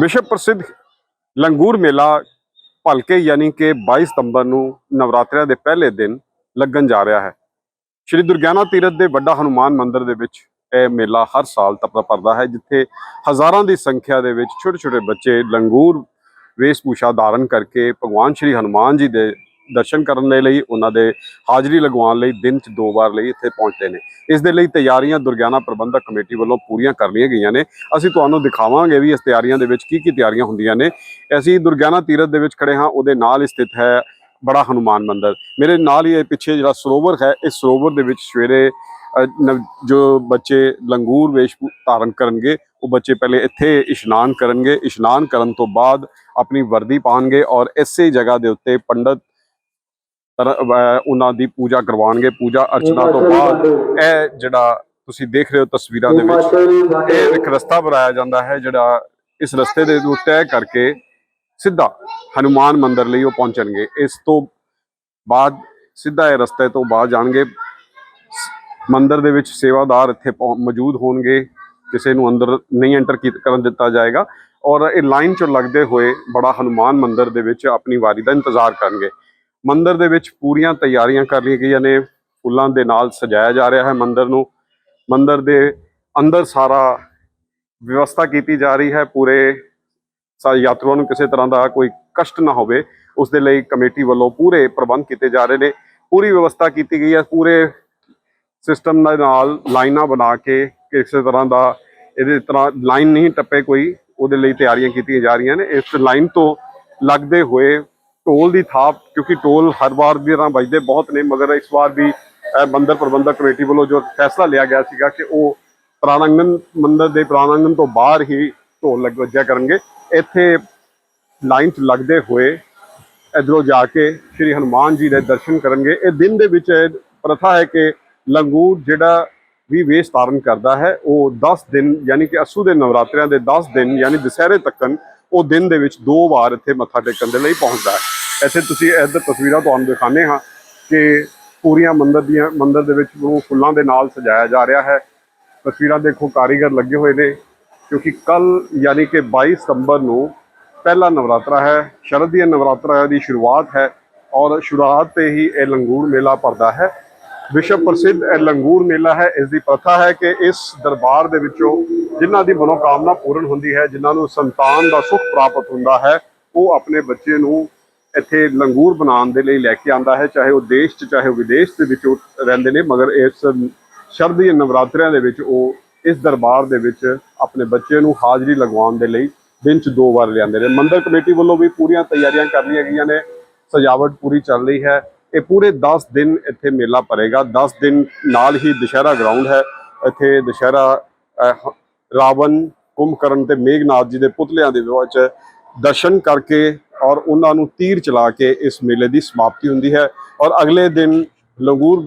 ਵਿਸ਼ਵ ਪ੍ਰਸਿੱਧ ਲੰਗੂਰ ਮੇਲਾ ਭਲਕੇ ਯਾਨੀ ਕਿ 22 ਸਤੰਬਰ ਨੂੰ ਨਵਰਾਤਰਿਆਂ ਦੇ ਪਹਿਲੇ ਦਿਨ ਲੱਗਣ ਜਾ ਰਿਹਾ ਹੈ। ਸ਼੍ਰੀ ਦੁਰਗਿਆਨਾ ਤੀਰਥ ਦੇ ਵੱਡਾ ਹਨੂਮਾਨ ਮੰਦਿਰ ਦੇ ਵਿੱਚ ਇਹ ਮੇਲਾ ਹਰ ਸਾਲ ਤਪਦਾ ਪਰਦਾ ਹੈ, ਜਿੱਥੇ ਹਜ਼ਾਰਾਂ ਦੀ ਸੰਖਿਆ ਦੇ ਵਿੱਚ ਛੋਟੇ ਛੋਟੇ ਬੱਚੇ ਲੰਗੂਰ ਵੇਸ਼ਭੂਸ਼ਾ ਧਾਰਨ ਕਰਕੇ ਭਗਵਾਨ ਸ਼੍ਰੀ ਹਨੂਮਾਨ ਜੀ ਦੇ ਦਰਸ਼ਨ ਕਰਨ ਦੇ ਲਈ, ਉਹਨਾਂ ਦੇ ਹਾਜ਼ਰੀ ਲਗਵਾਉਣ ਲਈ ਦਿਨ 'ਚ ਦੋ ਵਾਰ ਲਈ ਇੱਥੇ ਪਹੁੰਚਦੇ ਨੇ। ਇਸ ਦੇ ਲਈ ਤਿਆਰੀਆਂ ਦੁਰਗਿਆਨਾ ਪ੍ਰਬੰਧਕ ਕਮੇਟੀ ਵੱਲੋਂ ਪੂਰੀਆਂ ਕਰ ਲਈਆਂ ਗਈਆਂ ਨੇ। ਅਸੀਂ ਤੁਹਾਨੂੰ ਦਿਖਾਵਾਂਗੇ ਵੀ ਇਸ ਤਿਆਰੀਆਂ ਦੇ ਵਿੱਚ ਕੀ ਕੀ ਤਿਆਰੀਆਂ ਹੁੰਦੀਆਂ ਨੇ। ਅਸੀਂ ਦੁਰਗਿਆਨਾ ਤੀਰਥ ਦੇ ਵਿੱਚ ਖੜੇ ਹਾਂ, ਉਹਦੇ ਨਾਲ ਹੀ ਸਥਿਤ ਹੈ ਬੜਾ ਹਨੂਮਾਨ ਮੰਦਿਰ। ਮੇਰੇ ਨਾਲ ਹੀ ਇਹ ਪਿੱਛੇ ਜਿਹੜਾ ਸਰੋਵਰ ਹੈ, ਇਸ ਸਰੋਵਰ ਦੇ ਵਿੱਚ ਸਵੇਰੇ ਨਵ- ਜੋ ਬੱਚੇ ਲੰਗੂਰ ਵੇਸ਼ ਧਾਰਨ ਕਰਨਗੇ, ਉਹ ਬੱਚੇ ਪਹਿਲੇ ਇੱਥੇ ਇਸ਼ਨਾਨ ਕਰਨਗੇ। ਇਸ਼ਨਾਨ ਕਰਨ ਤੋਂ ਬਾਅਦ ਆਪਣੀ ਵਰਦੀ ਪਾਣਗੇ ਔਰ ਇਸੇ ਜਗ੍ਹਾ ਦੇ ਉੱਤੇ ਪੰਡਤ ਉਹਨਾਂ ਦੀ ਪੂਜਾ ਕਰਵਾਉਣਗੇ। ਪੂਜਾ ਅਰਚਨਾ ਤੋਂ ਬਾਅਦ ਇਹ ਜਿਹੜਾ ਤੁਸੀਂ ਦੇਖ ਰਹੇ ਹੋ ਤਸਵੀਰਾਂ ਦੇ ਵਿੱਚ ਇਹ ਇੱਕ ਰਸਤਾ ਬਣਾਇਆ ਜਾਂਦਾ ਹੈ ਜਿਹੜਾ ਇਸ ਰਸਤੇ ਦੇ ਨੂੰ ਤੈਅ ਕਰਕੇ ਸਿੱਧਾ ਹਨੂਮਾਨ ਮੰਦਿਰ ਲਈ ਉਹ ਪਹੁੰਚਣਗੇ। ਇਸ ਤੋਂ ਬਾਅਦ ਸਿੱਧਾ ਇਹ ਰਸਤੇ ਤੋਂ ਬਾਅਦ ਜਾਣਗੇ। ਮੰਦਿਰ ਦੇ ਵਿੱਚ ਸੇਵਾਦਾਰ ਇੱਥੇ ਮੌਜੂਦ ਹੋਣਗੇ। ਕਿਸੇ ਨੂੰ ਅੰਦਰ ਨਹੀਂ ਐਂਟਰ ਕਰਨ ਦਿੱਤਾ ਜਾਏਗਾ। ਔਰ ਇਹ ਲਾਈਨ 'ਚ ਲੱਗਦੇ ਹੋਏ ਬੜਾ ਹਨੂਮਾਨ ਮੰਦਿਰ ਦੇ ਵਿੱਚ ਆਪਣੀ ਵਾਰੀ ਦਾ ਇੰਤਜ਼ਾਰ ਕਰਨਗੇ। ਮੰਦਿਰ ਦੇ ਵਿੱਚ ਪੂਰੀਆਂ ਤਿਆਰੀਆਂ ਕਰ ਲਈਆਂ ਗਈਆਂ ਨੇ, ਫੁੱਲਾਂ ਦੇ ਨਾਲ ਸਜਾਇਆ ਜਾ ਰਿਹਾ ਹੈ ਮੰਦਿਰ ਨੂੰ। ਮੰਦਿਰ ਦੇ ਅੰਦਰ ਸਾਰਾ ਵਿਵਸਥਾ ਕੀਤੀ ਜਾ ਰਹੀ ਹੈ, ਪੂਰੇ ਸਾਰੇ ਯਾਤਰੂਆਂ ਨੂੰ ਕਿਸੇ ਤਰ੍ਹਾਂ ਦਾ ਕੋਈ ਕਸ਼ਟ ਨਾ ਹੋਵੇ, ਉਸ ਦੇ ਲਈ ਕਮੇਟੀ ਵੱਲੋਂ ਪੂਰੇ ਪ੍ਰਬੰਧ ਕੀਤੇ ਜਾ ਰਹੇ ਨੇ। ਪੂਰੀ ਵਿਵਸਥਾ ਕੀਤੀ ਗਈ ਹੈ, ਪੂਰੇ ਸਿਸਟਮ ਦੇ ਨਾਲ ਲਾਈਨਾਂ ਬਣਾ ਕੇ ਕਿਸੇ ਤਰ੍ਹਾਂ ਦਾ ਇਹਦੇ ਤਰ੍ਹਾਂ ਲਾਈਨ ਨਹੀਂ ਟੱਪੇ ਕੋਈ, ਉਹਦੇ ਲਈ ਤਿਆਰੀਆਂ ਕੀਤੀਆਂ ਜਾ ਰਹੀਆਂ ਨੇ। ਇਸ ਲਾਈਨ ਤੋਂ ਲੱਗਦੇ ਹੋਏ ਢੋਲ ਦੀ ਥਾਪ, ਕਿਉਂਕਿ ਢੋਲ ਹਰ ਵਾਰ ਦੀ ਤਰ੍ਹਾਂ ਵੱਜਦੇ ਬਹੁਤ ਨੇ, ਮਗਰ ਇਸ ਵਾਰ ਵੀ ਮੰਦਰ ਪ੍ਰਬੰਧਕ ਕਮੇਟੀ ਵੱਲੋਂ ਜੋ ਫੈਸਲਾ ਲਿਆ ਗਿਆ ਸੀਗਾ ਕਿ ਉਹ ਪ੍ਰਾਣਾਂਗਣ ਮੰਦਰ ਦੇ ਪ੍ਰਾਣਾਂਗਣ ਤੋਂ ਬਾਹਰ ਹੀ ਢੋਲ ਲੱਗ, ਵੱਜਿਆ ਕਰਨਗੇ। ਇੱਥੇ ਲਾਈਨ 'ਚ ਲੱਗਦੇ ਹੋਏ ਇਧਰੋਂ ਜਾ ਕੇ ਸ਼੍ਰੀ ਹਨੂਮਾਨ ਜੀ ਦੇ ਦਰਸ਼ਨ ਕਰਨਗੇ। ਇਹ ਦਿਨ ਦੇ ਵਿੱਚ ਇਹ ਪ੍ਰਥਾ ਹੈ ਕਿ ਲੰਗੂਰ ਜਿਹੜਾ ਵੀ ਵੇਸ਼ ਧਾਰਨ ਕਰਦਾ ਹੈ, ਉਹ 10 ਦਿਨ, ਯਾਨੀ ਕਿ ਅਸੂ ਦੇ ਨਵਰਾਤਰਿਆਂ ਦੇ 10 ਦਿਨ, ਯਾਨੀ ਦੁਸਹਿਰੇ ਤੱਕਨ ਉਹ ਦਿਨ ਦੇ ਵਿੱਚ ਦੋ ਵਾਰ ਇੱਥੇ ਮੱਥਾ ਟੇਕਣ ਦੇ ਲਈ ਪਹੁੰਚਦਾ ਹੈ। ਇੱਥੇ ਤੁਸੀਂ ਇੱਧਰ ਤਸਵੀਰਾਂ ਤੁਹਾਨੂੰ ਦਿਖਾਣੇ ਹਾਂ ਕਿ ਪੂਰੀਆਂ ਮੰਦਰ ਦੀਆਂ, ਮੰਦਰ ਦੇ ਵਿੱਚ ਉਹ ਫੁੱਲਾਂ ਦੇ ਨਾਲ ਸਜਾਇਆ ਜਾ ਰਿਹਾ ਹੈ। ਤਸਵੀਰਾਂ ਦੇਖੋ, ਕਾਰੀਗਰ ਲੱਗੇ ਹੋਏ ਨੇ, ਕਿਉਂਕਿ ਕੱਲ ਯਾਨੀ ਕਿ 22 ਸਤੰਬਰ ਨੂੰ ਪਹਿਲਾ ਨਵਰਾਤਰਾ ਹੈ, ਸ਼ਰਦ ਦੀ ਨਵਰਾਤਰਾ ਦੀ ਸ਼ੁਰੂਆਤ ਹੈ ਔਰ ਸ਼ੁਰੂਆਤ ਤੇ ਹੀ ਇਹ ਲੰਗੂਰ ਮੇਲਾ ਭਰਦਾ ਹੈ। ਵਿਸ਼ਵ ਪ੍ਰਸਿੱਧ ਇਹ ਲੰਗੂਰ ਮੇਲਾ ਹੈ, ਇਸ ਦੀ ਪ੍ਰਥਾ ਹੈ ਕਿ ਇਸ ਦਰਬਾਰ ਦੇ ਵਿੱਚੋਂ ਜਿਨ੍ਹਾਂ ਦੀ ਮਨੋਕਾਮਨਾ ਪੂਰਨ ਹੁੰਦੀ ਹੈ, ਜਿਨ੍ਹਾਂ ਨੂੰ ਸੰਤਾਨ ਦਾ ਸੁਖ ਪ੍ਰਾਪਤ ਹੁੰਦਾ ਹੈ, ਉਹ ਆਪਣੇ ਬੱਚੇ ਨੂੰ ਇੱਥੇ ਲੰਗੂਰ ਬਣਾਉਣ ਦੇ ਲਈ ਲੈ ਕੇ ਆਂਦਾ ਹੈ, ਚਾਹੇ ਉਹ ਦੇਸ਼ 'ਚ, ਚਾਹੇ ਉਹ ਵਿਦੇਸ਼ ਦੇ ਵਿੱਚ ਉਹ ਰਹਿੰਦੇ ਨੇ, ਮਗਰ ਇਸ ਸ਼ਰਦੀ ਨਵਰਾਤਰਿਆਂ ਦੇ ਵਿੱਚ ਉਹ ਇਸ ਦਰਬਾਰ ਦੇ ਵਿੱਚ ਆਪਣੇ ਬੱਚੇ ਨੂੰ ਹਾਜ਼ਰੀ ਲਗਵਾਉਣ ਦੇ ਲਈ ਦਿਨ 'ਚ ਦੋ ਵਾਰ ਲਿਆਂਦੇ ਨੇ। ਮੰਦਿਰ ਕਮੇਟੀ ਵੱਲੋਂ ਵੀ ਪੂਰੀਆਂ ਤਿਆਰੀਆਂ ਕਰ ਲਈਆਂ ਗਈਆਂ ਨੇ। ਸਜਾਵਟ ਪੂਰੀ ਚੱਲ ਰਹੀ ਹੈ। ਇਹ ਪੂਰੇ 10 ਦਿਨ ਇੱਥੇ ਮੇਲਾ ਭਰੇਗਾ। 10 ਦਿਨ ਨਾਲ ਹੀ ਦੁਸ਼ਹਿਰਾ ਗਰਾਊਂਡ ਹੈ। ਇੱਥੇ ਦੁਸ਼ਹਿਰਾ ਰਾਵਣ, ਕੁੰਭਕਰਨ ਤੇ ਮੇਘਨਾਥ ਜੀ ਦੇ ਪੁਤਲਿਆਂ ਦੇ ਵਿੱਚ ਦਰਸ਼ਨ ਕਰਕੇ ਔਰ ਉਹਨਾਂ ਨੂੰ ਤੀਰ ਚਲਾ ਕੇ ਇਸ ਮੇਲੇ ਦੀ ਸਮਾਪਤੀ ਹੁੰਦੀ ਹੈ ਔਰ ਅਗਲੇ ਦਿਨ ਲੰਗੂਰ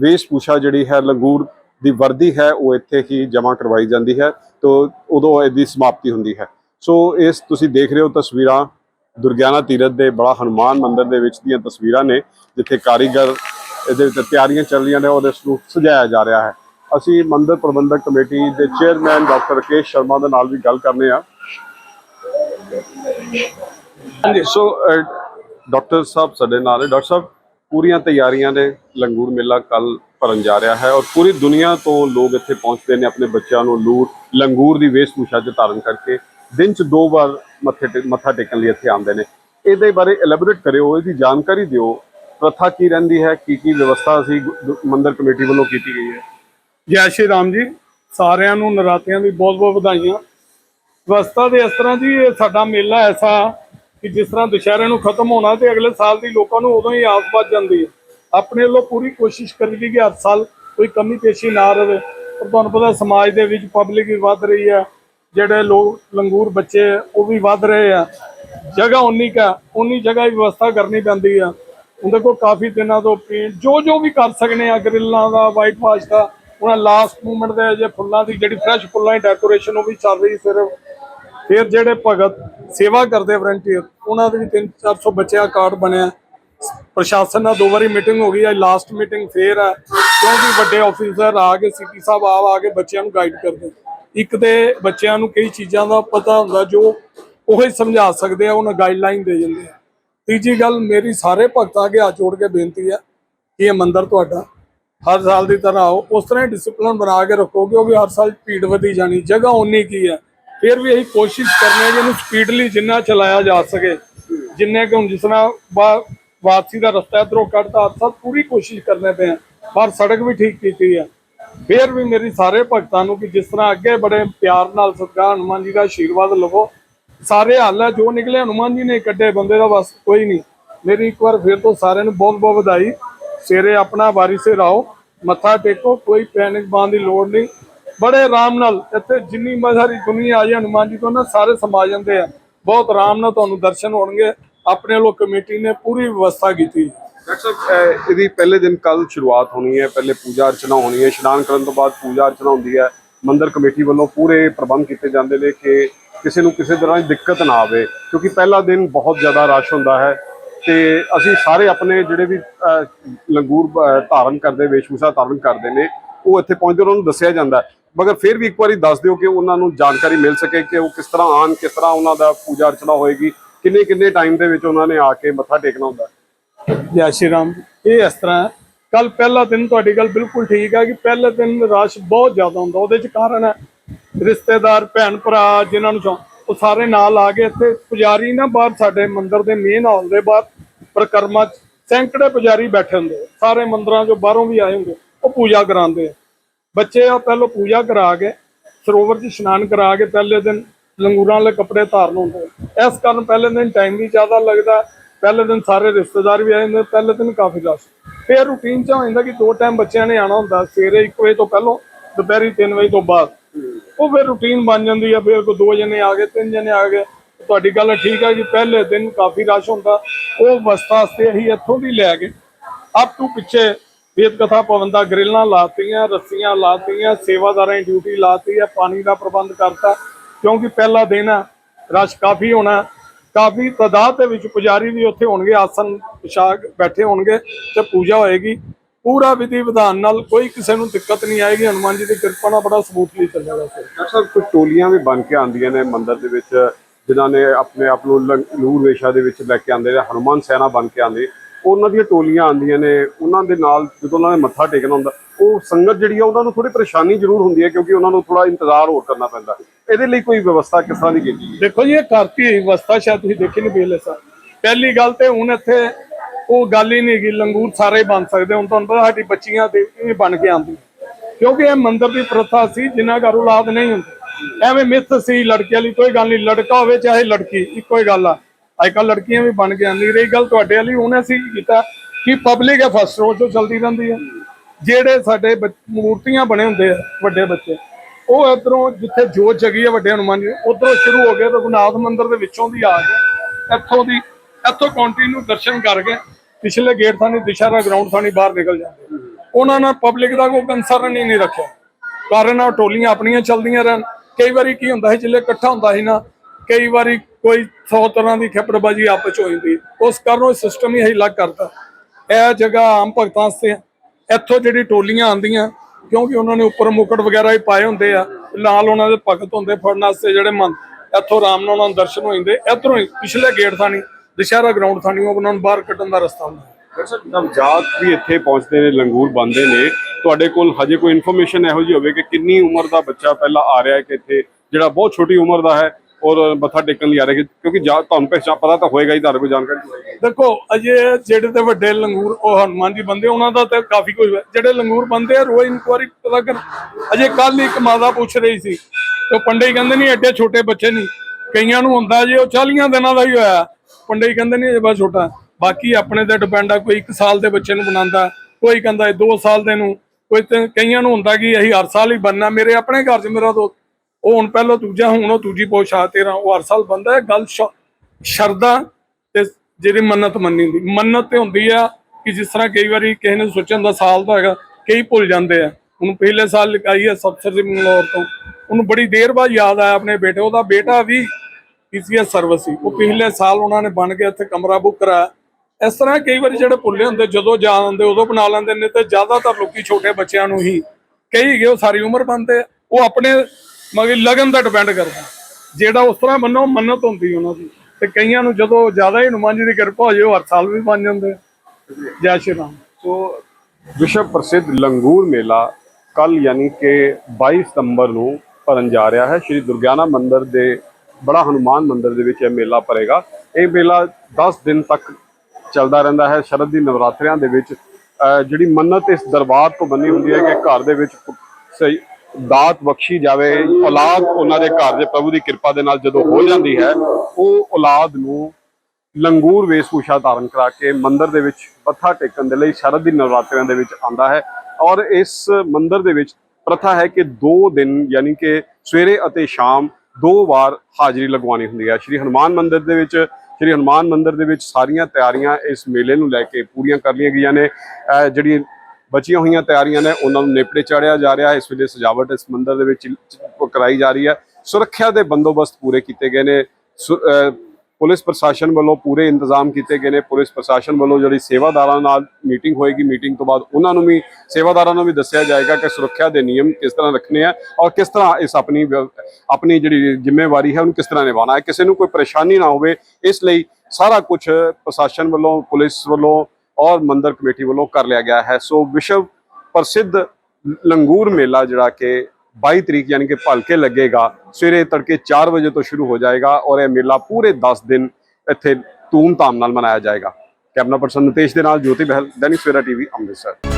ਵੇਸ਼ਭੂਸ਼ਾ ਜਿਹੜੀ ਹੈ, ਲੰਗੂਰ ਦੀ ਵਰਦੀ ਹੈ, ਉਹ ਇੱਥੇ ਹੀ ਜਮ੍ਹਾਂ ਕਰਵਾਈ ਜਾਂਦੀ ਹੈ ਤੋਂ ਉਦੋਂ ਇਹਦੀ ਸਮਾਪਤੀ ਹੁੰਦੀ ਹੈ। ਸੋ ਇਸ ਤੁਸੀਂ ਦੇਖ ਰਹੇ ਹੋ ਤਸਵੀਰਾਂ ਦੁਰਗਿਆਨਾ ਤੀਰਥ ਦੇ ਬੜਾ ਹਨੂਮਾਨ ਮੰਦਿਰ ਦੇ ਵਿੱਚ ਦੀਆਂ ਤਸਵੀਰਾਂ ਨੇ, ਜਿੱਥੇ ਕਾਰੀਗਰ ਇਹਦੇ ਵਿੱਚ ਤਿਆਰੀਆਂ ਚੱਲ ਰਹੀਆਂ ਨੇ ਔਰ ਇਸ ਨੂੰ ਸਜਾਇਆ ਜਾ ਰਿਹਾ ਹੈ। ਅਸੀਂ ਮੰਦਿਰ ਪ੍ਰਬੰਧਕ ਕਮੇਟੀ ਦੇ ਚੇਅਰਮੈਨ ਡਾਕਟਰ ਰਕੇਸ਼ ਸ਼ਰਮਾ ਦੇ ਨਾਲ ਵੀ ਗੱਲ ਕਰਨੇ ਆ। ਹਾਂਜੀ ਸੋ ਡਾਕਟਰ ਸਾਹਿਬ ਸਾਡੇ ਨਾਲ ਹੈ ਡਾਕਟਰ ਸਾਹਿਬ, ਪੂਰੀਆਂ ਤਿਆਰੀਆਂ ਨੇ ਲੰਗੂਰ ਮੇਲਾ ਕੱਲ ਭਰਨ ਜਾ ਰਿਹਾ ਹੈ ਔਰ ਪੂਰੀ ਦੁਨੀਆ ਤੋਂ ਲੋਕ ਇੱਥੇ ਪਹੁੰਚਦੇ ਨੇ ਆਪਣੇ ਬੱਚਿਆਂ ਨੂੰ ਲੂਰ, ਲੰਗੂਰ ਦੀ ਵੇਸ਼ਭੂਸ਼ਾ ਚ ਧਾਰਨ ਕਰਕੇ। ਦਿਨ ਚ ਦੋ ਵਾਰ ਮੱਥੇ ਟੇ- ਮੱਥਾ ਟੇਕਣ ਲਈ ਇੱਥੇ ਆਉਂਦੇ ਨੇ। ਇਹਦੇ ਬਾਰੇ ਐਲੈਬੋਰੇਟ ਕਰਿਓ, ਇਹਦੀ ਜਾਣਕਾਰੀ ਦਿਓ। ਪ੍ਰਥਾ ਕੀ ਰਹਿੰਦੀ ਹੈ, ਕੀ ਕੀ ਵਿਵਸਥਾ ਅਸੀਂ ਮੰਦਰ ਕਮੇਟੀ ਵੱਲੋਂ ਕੀਤੀ ਗਈ ਹੈ? ਜੈ ਸ਼੍ਰੀ ਰਾਮ ਜੀ, ਸਾਰਿਆਂ ਨੂੰ ਨਰਾਤਿਆਂ ਦੀ ਬਹੁਤ ਬਹੁਤ ਵਧਾਈਆਂ। ਵਿਵਸਥਾ ਦੇ ਇਸ ਤਰ੍ਹਾਂ ਜੀ ਇਹ ਸਾਡਾ ਮੇਲਾ ਐਸਾ ਕਿ ਜਿਸ ਤਰ੍ਹਾਂ ਦੁਸ਼ਹਿਰੇ ਨੂੰ ਖਤਮ ਹੋਣਾ ਤੇ ਅਗਲੇ ਸਾਲ ਦੀ ਲੋਕਾਂ ਨੂੰ ਉਦੋਂ ਹੀ ਆਸ ਵੱਜ ਜਾਂਦੀ ਹੈ। ਆਪਣੇ ਵੱਲੋਂ ਪੂਰੀ ਕੋਸ਼ਿਸ਼ ਕਰੀਦੀ ਕਿ ਹਰ ਸਾਲ ਕੋਈ ਕਮੀ ਪੇਸ਼ੀ ਨਾ ਰਹੇ ਪਰ ਤੁਹਾਨੂੰ ਪਤਾ ਸਮਾਜ ਦੇ ਵਿੱਚ ਪਬਲਿਕ ਵੀ ਵੱਧ ਰਹੀ ਹੈ। ਜਿਹੜੇ ਲੋਕ, ਲੰਗੂਰ ਬੱਚੇ ਉਹ ਵੀ ਵੱਧ ਰਹੇ ਆ। ਜਗ੍ਹਾ ਉਨੀ ਕਾ ਉਨੀ ਜਗ੍ਹਾ ਦੀ ਵਿਵਸਥਾ ਕਰਨੀ ਪੈਂਦੀ ਆ। ਉਹਦੇ ਕੋਲ ਕਾਫੀ ਦਿਨਾਂ ਤੋਂ ਪੇਂਟ ਜੋ ਜੋ ਵੀ ਕਰ ਸਕਨੇ ਆ, ਗ੍ਰਿਲਾਂ ਦਾ ਵਾਈਟ ਵਾਸ਼ ਦਾ, ਉਹਨਾਂ ਲਾਸਟ ਮੂਮੈਂਟ ਦੇ ਜੇ ਫੁੱਲਾਂ ਦੀ, ਜਿਹੜੀ ਫਰੈਸ਼ ਫੁੱਲਾਂ ਦੀ ਡੈਕੋਰੇਸ਼ਨ ਉਹ ਵੀ ਚੱਲ ਰਹੀ ਸਿਰਫ। ਫਿਰ ਜਿਹੜੇ ਭਗਤ ਸੇਵਾ ਕਰਦੇ ਵਲੰਟੀਅਰ ਉਹਨਾਂ ਦੇ ਵੀ 3-400 ਬੱਚਿਆਂ ਕਾਰਡ ਬਣਿਆ। ਪ੍ਰਸ਼ਾਸਨ ਨਾਲ ਦੋ ਵਾਰੀ ਮੀਟਿੰਗ ਹੋ ਗਈ ਹੈ ਲਾਸਟ ਮੀਟਿੰਗ ਫੇਰ ਹੈ। ਕਿਉਂਕਿ ਵੱਡੇ ਆਫੀਸਰ ਆ ਕੇ ਸੀਪੀ ਸਾਹਿਬ ਆ ਆ ਕੇ ਬੱਚਿਆਂ ਨੂੰ ਗਾਈਡ ਕਰਦੇ। ਇੱਕ ਤੇ ਬੱਚਿਆਂ ਨੂੰ ਕਈ ਚੀਜ਼ਾਂ ਦਾ ਪਤਾ ਹੁੰਦਾ, ਜੋ ਉਹ ਹੀ ਸਮਝਾ ਸਕਦੇ ਆ, ਉਹਨਾਂ ਗਾਈਡਲਾਈਨ ਦੇ ਜਾਂਦੇ ਆ। ਤੀਜੀ ਗੱਲ, ਮੇਰੀ ਸਾਰੇ ਭਗਤਾਂ ਅੱਗੇ ਹੱਥ ਜੋੜ ਕੇ ਬੇਨਤੀ ਹੈ ਕਿ ਇਹ ਮੰਦਿਰ ਤੁਹਾਡਾ ਹਰ ਸਾਲ ਦੀ ਤਰ੍ਹਾਂ ਆਓ। ਉਸ ਤਰ੍ਹਾਂ ਡਿਸਪਲਿਨ ਬਣਾ ਕੇ ਰੱਖੋ, ਕਿਉਂਕਿ ਹਰ ਸਾਲ ਭੀੜ ਵਧੀ ਜਾਣੀ, ਜਗ੍ਹਾ ਉਨੀ ਕੀ ਹੈ। ਫਿਰ ਵੀ ਅਸੀਂ ਕੋਸ਼ਿਸ਼ ਕਰਨੇ ਆ ਕਿ ਇਹਨੂੰ ਸਪੀਡਲੀ ਜਿੰਨਾ ਚਲਾਇਆ ਜਾ ਸਕੇ। ਜਿੰਨੇ ਕਿ ਹੁਣ ਜਿਸ ਤਰ੍ਹਾਂ ਵਾ- ਵਾਪਸੀ ਦਾ ਰਸਤਾ ਇਧਰੋਂ ਕੱਢਤਾ, ਸਭ ਪੂਰੀ ਕੋਸ਼ਿਸ਼ ਕਰਨੇ ਪਏ ਆ। ਪਰ ਸੜਕ ਵੀ ਠੀਕ ਕੀਤੀ ਹੈ ਫਿਰ ਵੀ ਮੇਰੀ ਸਾਰੇ ਭਗਤਾਂ ਨੂੰ ਕਿ ਜਿਸ ਤਰ੍ਹਾਂ ਅੱਗੇ ਬੜੇ ਪਿਆਰ ਨਾਲ ਸਤਿਕਾਰ ਹਨੂਮਾਨ ਜੀ ਦਾ ਆਸ਼ੀਰਵਾਦ ਲਵੋ। ਸਾਰੇ ਹਾਲ ਹੈ ਜੋ ਨਿਕਲੇ ਹਨੂਮਾਨ ਜੀ ਨੇ ਕੱਢੇ, ਬੰਦੇ ਦਾ ਬਸ ਕੋਈ ਨਹੀਂ। ਮੇਰੀ ਇੱਕ ਵਾਰ ਫਿਰ ਤੋਂ ਸਾਰਿਆਂ ਨੂੰ ਬਹੁਤ ਬਹੁਤ ਵਧਾਈ। ਸਵੇਰੇ ਆਪਣਾ ਵਾਰੀ ਸੇ ਰਹੋ, ਮੱਥਾ ਟੇਕੋ, ਕੋਈ ਪੈਨਿਕ ਪਾਉਣ ਦੀ ਲੋੜ ਨਹੀਂ। ਬੜੇ ਆਰਾਮ ਨਾਲ ਇੱਥੇ ਜਿੰਨੀ ਮਜ਼ਾਰੀ ਦੁਨੀਆ ਆ ਜਾਏ ਹਨੂਮਾਨ ਜੀ ਤੋਂ ਨਾ ਸਾਰੇ ਸਮਾ ਜਾਂਦੇ ਆ। ਬਹੁਤ ਆਰਾਮ ਨਾਲ ਤੁਹਾਨੂੰ ਦਰਸ਼ਨ ਹੋਣਗੇ। ਆਪਣੇ ਵੱਲੋਂ ਕਮੇਟੀ ਨੇ ਪੂਰੀ ਵਿਵਸਥਾ ਕੀਤੀ। ਡਾਕਟਰ ਸਾਹਿਬ ਇਹਦੀ ਪਹਿਲੇ ਦਿਨ ਕੱਲ ਸ਼ੁਰੂਆਤ ਹੋਣੀ ਹੈ ਪਹਿਲੇ ਪੂਜਾ ਅਰਚਨਾ ਹੋਣੀ ਹੈ ਇਸ਼ਨਾਨ ਕਰਨ ਤੋਂ ਬਾਅਦ ਪੂਜਾ ਅਰਚਨਾ ਹੁੰਦੀ ਹੈ। ਮੰਦਿਰ ਕਮੇਟੀ ਵੱਲੋਂ ਪੂਰੇ ਪ੍ਰਬੰਧ ਕੀਤੇ ਜਾਂਦੇ ਨੇ ਕਿ ਕਿਸੇ ਨੂੰ ਕਿਸੇ ਤਰ੍ਹਾਂ ਦੀ ਦਿੱਕਤ ਨਾ ਆਵੇ ਕਿਉਂਕਿ ਪਹਿਲਾ ਦਿਨ ਬਹੁਤ ਜ਼ਿਆਦਾ ਰਸ਼ ਹੁੰਦਾ ਹੈ। ਤੇ ਅਸੀਂ ਸਾਰੇ ਆਪਣੇ ਜਿਹੜੇ ਵੀ ਅਹ, ਲੰਗੂਰ ਧਾਰਨ ਕਰਦੇ ਵੇਸ਼ਭੂਸ਼ਾ ਧਾਰਨ ਕਰਦੇ ਨੇ ਉਹ ਇੱਥੇ ਪਹੁੰਚਦੇ ਉਹਨਾਂ ਨੂੰ ਦੱਸਿਆ ਜਾਂਦਾ ਮਗਰ ਫਿਰ ਵੀ ਇੱਕ ਵਾਰੀ ਦੱਸ ਦਿਓ ਕਿ ਉਹਨਾਂ ਨੂੰ ਜਾਣਕਾਰੀ ਮਿਲ ਸਕੇ ਕਿ ਉਹ ਕਿਸ ਤਰ੍ਹਾਂ ਆਣ ਕਿਸ ਤਰ੍ਹਾਂ ਉਹਨਾਂ ਦਾ ਪੂਜਾ ਅਰਚਨਾ ਹੋਏਗੀ, ਕਿੰਨੇ ਕਿੰਨੇ ਟਾਈਮ ਦੇ ਵਿੱਚ ਉਹਨਾਂ ਨੇ ਆ ਕੇ ਮੱਥਾ ਟੇਕਣਾ ਹੁੰਦਾ? ਜੈ ਸ਼੍ਰੀ ਰਾਮ। ਇਹ ਇਸ ਤਰ੍ਹਾਂ ਹੈ। ਕੱਲ ਪਹਿਲਾ ਦਿਨ ਤੁਹਾਡੀ ਗੱਲ ਬਿਲਕੁਲ ਠੀਕ ਹੈ ਕਿ ਪਹਿਲੇ ਦਿਨ ਰਸ਼ ਬਹੁਤ ਜ਼ਿਆਦਾ ਹੁੰਦਾ। ਉਹਦੇ ਚ ਕਾਰਨ ਹੈ ਰਿਸ਼ਤੇਦਾਰ ਭੈਣ ਭਰਾ ਜਿਨ੍ਹਾਂ ਨੂੰ ਚਾਹ ਉਹ ਸਾਰੇ ਨਾਲ ਆ ਗਏ ਇੱਥੇ ਪੁਜਾਰੀ ਨਾ ਬਾਹਰ ਸਾਡੇ ਮੰਦਿਰ ਦੇ ਮੇਨ ਹਾਲ ਦੇ ਬਾਹਰ ਪ੍ਰਕਰਮਾ ਚ ਸੈਂਕੜੇ ਪੁਜਾਰੀ ਬੈਠੇ ਹੁੰਦੇ ਸਾਰੇ ਮੰਦਰਾਂ ਚੋਂ ਬਾਹਰੋਂ ਵੀ ਆਏ ਹੁੰਦੇ ਉਹ ਪੂਜਾ ਕਰਾਉਂਦੇ ਆ। ਬੱਚੇ ਆ, ਪਹਿਲਾਂ ਪੂਜਾ ਕਰਾ ਕੇ, ਸਰੋਵਰ 'ਚ ਇਸ਼ਨਾਨ ਕਰਾ ਕੇ ਪਹਿਲੇ ਦਿਨ ਲੰਗੂਰਾਂ ਵਾਲੇ ਕੱਪੜੇ ਧਾਰਨ ਹੁੰਦੇ ਇਸ ਕਾਰਨ ਪਹਿਲੇ ਦਿਨ ਟਾਈਮ ਵੀ ਜ਼ਿਆਦਾ ਲੱਗਦਾ, ਪਹਿਲੇ ਦਿਨ ਸਾਰੇ ਰਿਸ਼ਤੇਦਾਰ ਵੀ ਆ ਜਾਂਦੇ, ਪਹਿਲੇ ਦਿਨ ਕਾਫੀ ਰਸ਼। ਫਿਰ ਰੂਟੀਨ 'ਚ ਹੋ ਜਾਂਦਾ ਕਿ ਦੋ ਟਾਈਮ ਬੱਚਿਆਂ ਨੇ ਆਣਾ ਹੁੰਦਾ, ਸਵੇਰੇ 1 ਵਜੇ ਤੋਂ ਪਹਿਲਾਂ, ਦੁਪਹਿਰੀ 3 ਵਜੇ ਤੋਂ ਬਾਅਦ। ਉਹ ਫਿਰ ਰੂਟੀਨ ਬਣ ਜਾਂਦੀ ਆ, ਫਿਰ ਕੋ ਦੋ ਜਣੇ ਆ ਗਏ, ਤਿੰਨ ਜਣੇ ਆ ਗਏ। ਤੁਹਾਡੀ ਗੱਲ ਠੀਕ ਹੈ ਕਿ ਪਹਿਲੇ ਦਿਨ ਕਾਫੀ ਰਸ਼ ਹੁੰਦਾ। ਉਹ ਅਵਸਥਾ ਵਾਸਤੇ ਅਸੀਂ ਇੱਥੋਂ ਦੀ ਲੈ ਕੇ ਅਪ ਟੂ ਪਿੱਛੇ ਵੇਦ ਕਥਾ ਭਵਨ ਦਾ ਗ੍ਰਿਲਾਂ ਲਾਤੀਆਂ, ਰੱਸੀਆਂ ਲਾਤੀਆਂ, ਸੇਵਾਦਾਰਾਂ ਦੀ ਡਿਊਟੀ ਲਾਤੀ ਹੈ, ਪਾਣੀ ਦਾ ਪ੍ਰਬੰਧ ਕਰਤਾ। ਕਿਉਂਕਿ ਪਹਿਲਾ ਦਿਨ ਹੈ ਰਸ਼ ਕਾਫੀ ਹੋਣਾ, ਕਾਫੀ ਤਾਦਾਦ ਦੇ ਵਿੱਚ ਪੁਜਾਰੀ ਵੀ ਉੱਥੇ ਹੋਣਗੇ, ਆਸਨ ਵਿਛਾ ਬੈਠੇ ਹੋਣਗੇ ਤੇ ਪੂਜਾ ਹੋਏਗੀ। ਪੂਰਾ ਵਿਧੀ ਵਿਧਾਨ ਨਾਲ ਕੋਈ ਕਿਸੇ ਨੂੰ ਦਿੱਕਤ ਨਹੀਂ ਆਏਗੀ। ਹਨੂਮਾਨ ਜੀ ਦੀ ਕਿਰਪਾ ਨਾਲ ਬੜਾ ਸਮੂਥਲੀ ਚੱਲੇਗਾ ਫਿਰ ਡਾਕਟਰ ਸਾਹਿਬ ਕੁਝ ਟੋਲੀਆਂ ਵੀ ਬਣ ਕੇ ਆਉਂਦੀਆਂ ਨੇ ਮੰਦਿਰ ਦੇ ਵਿੱਚ, ਜਿਨ੍ਹਾਂ ਨੇ ਆਪਣੇ ਆਪ ਨੂੰ ਲੂਰ ਵੇਸ਼ਾ ਦੇ ਵਿੱਚ ਲੈ ਕੇ ਆਉਂਦੇ ਨੇ, ਹਨੂਮਾਨ ਸੈਨਾ ਬਣ ਕੇ ਆਉਂਦੇ। ਉਹਨਾਂ ਦੀਆਂ ਟੋਲੀਆਂ ਆਉਂਦੀਆਂ ਨੇ, ਉਹਨਾਂ ਦੇ ਨਾਲ ਜਦੋਂ ਉਹਨਾਂ ਨੇ ਮੱਥਾ ਟੇਕਣਾ ਹੁੰਦਾ, ਉਹ ਸੰਗਤ ਜਿਹੜੀ ਆ ਉਹਨਾਂ ਨੂੰ ਥੋੜੀ ਪਰੇਸ਼ਾਨੀ ਜ਼ਰੂਰ ਹੁੰਦੀ ਹੈ ਕਿਉਂਕਿ ਉਹਨਾਂ ਨੂੰ ਥੋੜਾ ਇੰਤਜ਼ਾਰ ਹੋਰ ਕਰਨਾ ਪੈਂਦਾ ਇਹਦੇ ਲਈ ਕੋਈ ਵਿਵਸਥਾ ਕਿਸ ਤਰ੍ਹਾਂ ਦੀ ਕੀਤੀ ਹੈ ਦੇਖੋ ਜੀ, ਇਹ ਕਰਤੀ ਹੋਈ ਅਵਸਥਾ ਸ਼ਾਇਦ ਤੁਸੀਂ ਦੇਖੀ ਨਹੀਂ ਪਹਿਲੇ ਸਾਲ। ਪਹਿਲੀ ਗੱਲ ਤੇ ਹੁਣ ਇੱਥੇ ਉਹ ਗੱਲ ਹੀ ਨਹੀਂ ਗੀ ਲੰਗੂਰ ਸਾਰੇ ਬਣ ਸਕਦੇ ਹੁਣ ਤੁਹਾਨੂੰ ਪਤਾ ਸਾਡੀ ਬੱਚੀਆਂ ਤੇ ਇਹ ਬਣ ਕੇ ਆਉਂਦੀ। ਕਿਉਂਕਿ ਇਹ ਮੰਦਰ ਦੀ ਪ੍ਰਥਾ ਸੀ ਜਿਨ੍ਹਾਂ ਘਰ ਔਲਾਦ ਨਹੀਂ ਹੁੰਦੀ। ਐਵੇਂ ਮਿੱਥ ਸੀ ਲੜਕੀ ਵਾਲੀ ਕੋਈ ਗੱਲ ਨਹੀਂ, ਲੜਕਾ ਹੋਵੇ ਚਾਹੇ ਲੜਕੀ, ਇੱਕੋ ਹੀ ਗੱਲ ਆ। ਅੱਜ ਕੱਲ੍ਹ ਲੜਕੀਆਂ ਵੀ ਬਣ ਕੇ ਆਉਂਦੀ ਰਹੀ ਗੱਲ ਤੁਹਾਡੇ ਵਾਲੀ ਹੁਣ ਅਸੀਂ ਕੀਤਾ ਕਿ ਪਬਲਿਕ ਹੈ ਫਸਟ ਰੋਜ਼ ਤੋਂ ਚਲਦੀ ਰਹਿੰਦੀ ਹੈ। ਜਿਹੜੇ ਸਾਡੇ ਬੱਚ- ਮੂਰਤੀਆਂ ਬਣੇ ਹੁੰਦੇ ਆ, ਵੱਡੇ ਬੱਚੇ, ਉਹ ਇਧਰੋਂ ਜਿੱਥੇ ਜੋਤ ਜਗੀ ਹੈ ਵੱਡੇ ਹਨੂਮਾਨ ਜੀ, ਉਧਰੋਂ ਸ਼ੁਰੂ ਹੋ ਗਏ, ਰਘੁਨਾਥ ਮੰਦਿਰ ਦੇ ਵਿੱਚੋਂ ਦੀ ਆ ਗਏ। ਇੱਥੋਂ ਦੀ, ਇੱਥੋਂ ਕੰਟੀਨਿਊ ਦਰਸ਼ਨ ਕਰਕੇ ਪਿਛਲੇ ਗੇਟ ਥਾਣੀ ਦਿਸ਼ਾ ਦਾ ਗਰਾਊਂਡ ਥਾਣੀ ਬਾਹਰ ਨਿਕਲ ਜਾਂਦੇ। ਉਹਨਾਂ ਨੇ ਪਬਲਿਕ ਦਾ ਕੋਈ ਕੰਸਰਨ ਹੀ ਨਹੀਂ ਰੱਖਿਆ। ਕਾਰਨ ਉਹ ਟੋਲੀਆਂ ਆਪਣੀਆਂ ਚੱਲਦੀਆਂ ਰਹਿਣ। ਕਈ ਵਾਰੀ ਕੀ ਹੁੰਦਾ ਸੀ ਜਿੱਲੇ ਇਕੱਠਾ ਹੁੰਦਾ ਸੀ ਨਾ, ਕਈ ਵਾਰੀ ਕੋਈ 100 ਤਰ੍ਹਾਂ ਦੀ ਖੇਪੜਬਾਜੀ ਆਪਸ ਚ ਹੋ ਜਾਂਦੀ ਉਸ ਕਾਰਨ ਉਹ ਸਿਸਟਮ ਹੀ ਅਸੀਂ ਅਲੱਗ ਕਰਤਾ ਇਹ ਜਗ੍ਹਾ ਆਮ ਭਗਤਾਂ ਵਾਸਤੇ ਇੱਥੋਂ ਜਿਹੜੀ ਟੋਲੀਆਂ ਆਉਂਦੀਆਂ, ਕਿਉਂਕਿ ਉਹਨਾਂ ਨੇ ਉੱਪਰ ਮੁਕਟ ਵਗੈਰਾ ਹੀ ਪਾਏ ਹੁੰਦੇ ਆ, ਨਾਲ ਉਹਨਾਂ ਦੇ ਭਗਤ ਹੁੰਦੇ ਫੜਨ ਵਾਸਤੇ ਜਿਹੜੇ ਮਨ ਇੱਥੋਂ ਆਰਾਮ ਨਾਲ ਉਹਨਾਂ ਨੂੰ ਦਰਸ਼ਨ ਹੋ ਜਾਂਦੇ, ਇੱਧਰੋਂ ਹੀ ਪਿਛਲੇ ਗੇਟ ਥਾਣੀ, ਦੁਸ਼ਹਿਰਾ ਗਰਾਊਂਡ ਥਾਣੀ, ਉਹ ਉਹਨਾਂ ਨੂੰ ਬਾਹਰ ਕੱਢਣ ਦਾ ਰਸਤਾ ਹੁੰਦਾ। ਡਾਕਟਰ ਨਵਜਾਤ ਵੀ ਇੱਥੇ ਪਹੁੰਚਦੇ ਨੇ, ਲੰਗੂਰ ਬੰਦੇ ਨੇ। ਤੁਹਾਡੇ ਕੋਲ ਹਜੇ ਕੋਈ ਇਨਫੋਰਮੇਸ਼ਨ ਇਹੋ ਜਿਹੀ ਹੋਵੇ ਕਿ ਕਿੰਨੀ ਉਮਰ ਦਾ ਬੱਚਾ ਪਹਿਲਾਂ ਆ ਰਿਹਾ ਹੈ ਕਿ ਇੱਥੇ, ਜਿਹੜਾ ਬਹੁਤ ਛੋਟੀ ਉਮਰ ਦਾ ਹੈ ਔਰ ਮੱਥਾ ਟੇਕਣ ਲਈ ਆ ਰਿਹਾ ਕਿਉਂਕਿ ਜਾ ਤੁਹਾਨੂੰ ਪਹਿਚਾਨ ਪਤਾ ਤਾਂ ਹੋਏਗਾ ਹੀ, ਤੁਹਾਨੂੰ ਕੋਈ ਜਾਣਕਾਰੀ ਹੋਏਗੀ। ਦੇਖੋ, ਅਜੇ ਜਿਹੜੇ ਤੇ ਵੱਡੇ ਲੰਗੂਰ, ਉਹ ਹਨੂਮਾਨ ਜੀ ਬੰਦੇ, ਉਹਨਾਂ ਦਾ ਤੇ ਕਾਫੀ ਕੁਝ ਜਿਹੜੇ ਲੰਗੂਰ ਬੰਦੇ ਆ, ਰੋਜ਼ ਇਨਕੁਆਰੀ ਪਤਾ ਕਰ ਅਜੇ ਕੱਲ ਇੱਕ ਮਾਦਾ ਪੁੱਛ ਰਹੀ ਸੀ ਤੇ ਪੰਡੇ ਕਹਿੰਦੇ ਨਹੀਂ, ਐਡੇ ਛੋਟੇ ਬੱਚੇ ਨਹੀਂ। ਕਈਆਂ ਨੂੰ ਹੁੰਦਾ ਜੀ ਉਹ 40 ਦਿਨਾਂ ਦਾ ਹੀ ਹੋਇਆ। ਪੰਡੇ ਕਹਿੰਦੇ ਨਹੀਂ ਇਹ ਬਸ ਛੋਟਾ। ਬਾਕੀ ਆਪਣੇ ਤੇ ਡਿਪੈਂਡ ਆ, ਕੋਈ 1 ਸਾਲ ਦੇ ਬੱਚੇ ਨੂੰ ਬਣਾਉਂਦਾ, ਕੋਈ ਕਹਿੰਦਾ 2 ਸਾਲ ਦੇ ਨੂੰ। ਕੋਈ ਕਈਆਂ ਨੂੰ ਹੁੰਦਾ ਕਿ ਅਸੀਂ ਹਰ ਸਾਲ ਹੀ ਬੰਨਣਾ ਮੇਰੇ ਆਪਣੇ ਘਰ 'ਚ ਮੇਰਾ ਦੋ ਉਹ ਹੁਣ ਪਹਿਲਾਂ ਦੂਜਾ, ਹੁਣ ਉਹ ਦੂਜੀ ਪੋਸ਼ਾ ਤੇਰਾ, ਉਹ ਹਰ ਸਾਲ ਬੰਦਾ ਹੈ ਗੱਲ ਸ਼- ਤੇ ਜਿਹੜੀ ਮੰਨਤ ਮੰਨੀ ਹੁੰਦੀ। ਮੰਨਤ ਤੇ ਹੁੰਦੀ ਆ ਕਿ ਜਿਸ ਤਰ੍ਹਾਂ ਕਈ ਵਾਰੀ ਕਿਸੇ ਨੇ ਸੋਚਣ ਦਾ ਸਾਲ ਦਾ ਹੈਗਾ, ਕਈ ਭੁੱਲ ਜਾਂਦੇ ਆ। ਹੁਣ ਪਿਛਲੇ ਸਾਲ ਲਗਾਈ ਹੈ ਸਬਸਰ ਦੀ ਮੰਗਲੌਰ ਤੋਂ। ਉਹਨੂੰ ਬੜੀ ਦੇਰ ਬਾਅਦ ਯਾਦ ਆਇਆ ਆਪਣੇ ਬੇਟੇ, ਉਹਦਾ ਬੇਟਾ ਵੀ ਪੀਸੀਐਸ ਸਰਵਿਸ ਸੀ। ਉਹ ਪਿਛਲੇ ਸਾਲ ਉਹਨਾਂ ਨੇ ਬਣ ਕੇ ਇੱਥੇ ਕਮਰਾ ਬੁੱਕ ਕਰਾਇਆ। ਇਸ ਤਰ੍ਹਾਂ ਕਈ ਵਾਰੀ ਜਿਹੜੇ ਭੁੱਲੇ ਹੁੰਦੇ, ਜਦੋਂ ਜਾ ਆਉਂਦੇ, ਉਦੋਂ ਬਣਾ ਲੈਂਦੇ ਨੇ, ਤੇ ਜ਼ਿਆਦਾਤਰ ਲੋਕੀ ਛੋਟੇ ਬੱਚਿਆਂ ਨੂੰ ਹੀ ਕਈ ਗਏ, ਉਹ ਸਾਰੀ ਉਮਰ ਬੰਦੇ ਉਹ ਆਪਣੇ ਮਗਰ ਲਗਨ ਦਾ ਡਿਪੈਂਡ ਕਰਦਾ। ਜਿਹੜਾ ਉਸ ਤਰ੍ਹਾਂ ਮੰਨੋ, ਮੰਨਤ ਹੁੰਦੀ ਉਹਨਾਂ ਦੀ। ਤੇ ਕਈਆਂ ਨੂੰ ਜਦੋਂ ਜ਼ਿਆਦਾ ਹੀ ਹਨੂੰਮਾਨ ਜੀ ਦੀ ਕਿਰਪਾ ਹੋ ਜਾਏ, ਉਹ ਹਰ ਸਾਲ ਵੀ ਬਣ ਜਾਂਦੇ। ਜੈ ਸ਼੍ਰੀ ਰਾਮ। ਸੋ ਵਿਸ਼ਵ ਪ੍ਰਸਿੱਧ ਲੰਗੂਰ ਮੇਲਾ ਕੱਲ ਯਾਨੀ ਕਿ 22 ਸਤੰਬਰ ਨੂੰ ਭਰਨ ਜਾ ਰਿਹਾ ਹੈ। ਸ਼੍ਰੀ ਦੁਰਗਿਆਨਾ ਮੰਦਿਰ ਦੇ, ਬੜਾ ਹਨੂਮਾਨ ਮੰਦਿਰ ਦੇ ਵਿੱਚ ਇਹ ਮੇਲਾ ਭਰੇਗਾ। ਇਹ ਮੇਲਾ 10 ਦਿਨ ਤੱਕ ਚੱਲਦਾ ਰਹਿੰਦਾ ਹੈ। ਸ਼ਰਦ ਦੀ ਨਵਰਾਤਰਿਆਂ ਦੇ ਵਿੱਚ ਜਿਹੜੀ ਮੰਨਤ ਇਸ ਦਰਬਾਰ ਤੋਂ ਬੰਨੀ ਹੁੰਦੀ ਹੈ ਕਿ ਘਰ ਦੇ ਵਿੱਚ ਸਹੀ ਦਾਤ ਬਖਸ਼ੀ ਜਾਵੇ, ਔਲਾਦ ਉਹਨਾਂ ਦੇ ਘਰ ਦੇ ਪ੍ਰਭੂ ਦੀ ਕਿਰਪਾ ਦੇ ਨਾਲ ਜਦੋਂ ਹੋ ਜਾਂਦੀ ਹੈ, ਉਹ ਔਲਾਦ ਨੂੰ ਲੰਗੂਰ ਵੇਸ਼ਭੂਸ਼ਾ ਧਾਰਨ ਕਰਾ ਕੇ ਮੰਦਰ ਦੇ ਵਿੱਚ ਮੱਥਾ ਟੇਕਣ ਦੇ ਲਈ ਸ਼ਰਦ ਦੀ ਨਵਰਾਤਰਿਆਂ ਦੇ ਵਿੱਚ ਆਂਦਾ ਹੈ। ਔਰ ਇਸ ਮੰਦਰ ਦੇ ਵਿੱਚ ਪ੍ਰਥਾ ਹੈ ਕਿ 2 ਦਿਨ ਯਾਨੀ ਕਿ ਸਵੇਰੇ ਅਤੇ ਸ਼ਾਮ ਦੋ ਵਾਰ ਹਾਜ਼ਰੀ ਲਗਵਾਉਣੀ ਹੁੰਦੀ ਹੈ। ਸ਼੍ਰੀ ਹਨੂਮਾਨ ਮੰਦਿਰ ਦੇ ਵਿੱਚ, ਸ਼੍ਰੀ ਹਨੂਮਾਨ ਮੰਦਿਰ ਦੇ ਵਿੱਚ ਸਾਰੀਆਂ ਤਿਆਰੀਆਂ ਇਸ ਮੇਲੇ ਨੂੰ ਲੈ ਕੇ ਪੂਰੀਆਂ ਕਰ ਲਈਆਂ ਗਈਆਂ ਨੇ। ਜਿਹੜੀ ਬਚੀਆਂ ਹੋਈਆਂ ਤਿਆਰੀਆਂ ਨੇ, ਉਹਨਾਂ ਨੂੰ ਨੇਪੜੇ ਚਾੜਿਆ ਜਾ ਰਿਹਾ ਹੈ। ਇਸ ਵੇਲੇ ਸਜਾਵਟ ਇਸ ਮੰਦਿਰ ਦੇ ਵਿੱਚ ਕਰਾਈ ਜਾ ਰਹੀ ਹੈ। ਸੁਰੱਖਿਆ ਦੇ ਬੰਦੋਬਸਤ ਪੂਰੇ ਕੀਤੇ ਗਏ ਨੇ। ਸੁ- ਪੁਲਿਸ ਪ੍ਰਸ਼ਾਸਨ ਵੱਲੋਂ ਪੂਰੇ ਇੰਤਜ਼ਾਮ ਕੀਤੇ ਗਏ ਨੇ। ਪੁਲਿਸ ਪ੍ਰਸ਼ਾਸਨ ਵੱਲੋਂ ਜਿਹੜੀ ਸੇਵਾਦਾਰਾਂ ਨਾਲ ਮੀਟਿੰਗ ਹੋਏਗੀ, ਮੀਟਿੰਗ ਤੋਂ ਬਾਅਦ ਉਹਨਾਂ ਨੂੰ ਵੀ, ਸੇਵਾਦਾਰਾਂ ਨੂੰ ਵੀ ਦੱਸਿਆ ਜਾਏਗਾ ਕਿ ਸੁਰੱਖਿਆ ਦੇ ਨਿਯਮ ਕਿਸ ਤਰ੍ਹਾਂ ਰੱਖਣੇ ਆ ਔਰ ਕਿਸ ਤਰ੍ਹਾਂ ਇਸ ਆਪਣੀ ਵਿਵ- ਆਪਣੀ ਜਿਹੜੀ ਜ਼ਿੰਮੇਵਾਰੀ ਹੈ, ਉਹਨੂੰ ਕਿਸ ਤਰ੍ਹਾਂ ਨਿਭਾਉਣਾ ਹੈ। ਕਿਸੇ ਨੂੰ ਕੋਈ ਪਰੇਸ਼ਾਨੀ ਨਾ ਹੋਵੇ, ਇਸ ਲਈ ਸਾਰਾ ਕੁਝ ਪ੍ਰਸ਼ਾਸਨ ਵੱਲੋਂ, ਪੁਲਿਸ ਵੱਲੋਂ ਔਰ ਮੰਦਰ ਕਮੇਟੀ ਵੱਲੋਂ ਕਰ ਲਿਆ ਗਿਆ ਹੈ। ਸੋ ਵਿਸ਼ਵ ਪ੍ਰਸਿੱਧ ਲੰਗੂਰ ਮੇਲਾ ਜਿਹੜਾ ਕਿ 22 ਤਰੀਕ ਯਾਨੀ ਕਿ ਭਲਕੇ ਲੱਗੇਗਾ, ਸਵੇਰੇ ਤੜਕੇ 4 ਵਜੇ ਤੋਂ ਸ਼ੁਰੂ ਹੋ ਜਾਏਗਾ ਔਰ ਇਹ ਮੇਲਾ ਪੂਰੇ 10 ਦਿਨ ਇੱਥੇ ਧੂਮ-ਧਾਮ ਨਾਲ ਮਨਾਇਆ ਜਾਏਗਾ। ਕੈਮਰਾ ਪਰਸਨ ਨਿਤੇਸ਼ ਦੇ ਨਾਲ ਜੋਤੀ ਬਹਿਲ, ਦੈਨਿਕ ਸਵੇਰਾ ਟੀਵੀ, ਅੰਮ੍ਰਿਤਸਰ।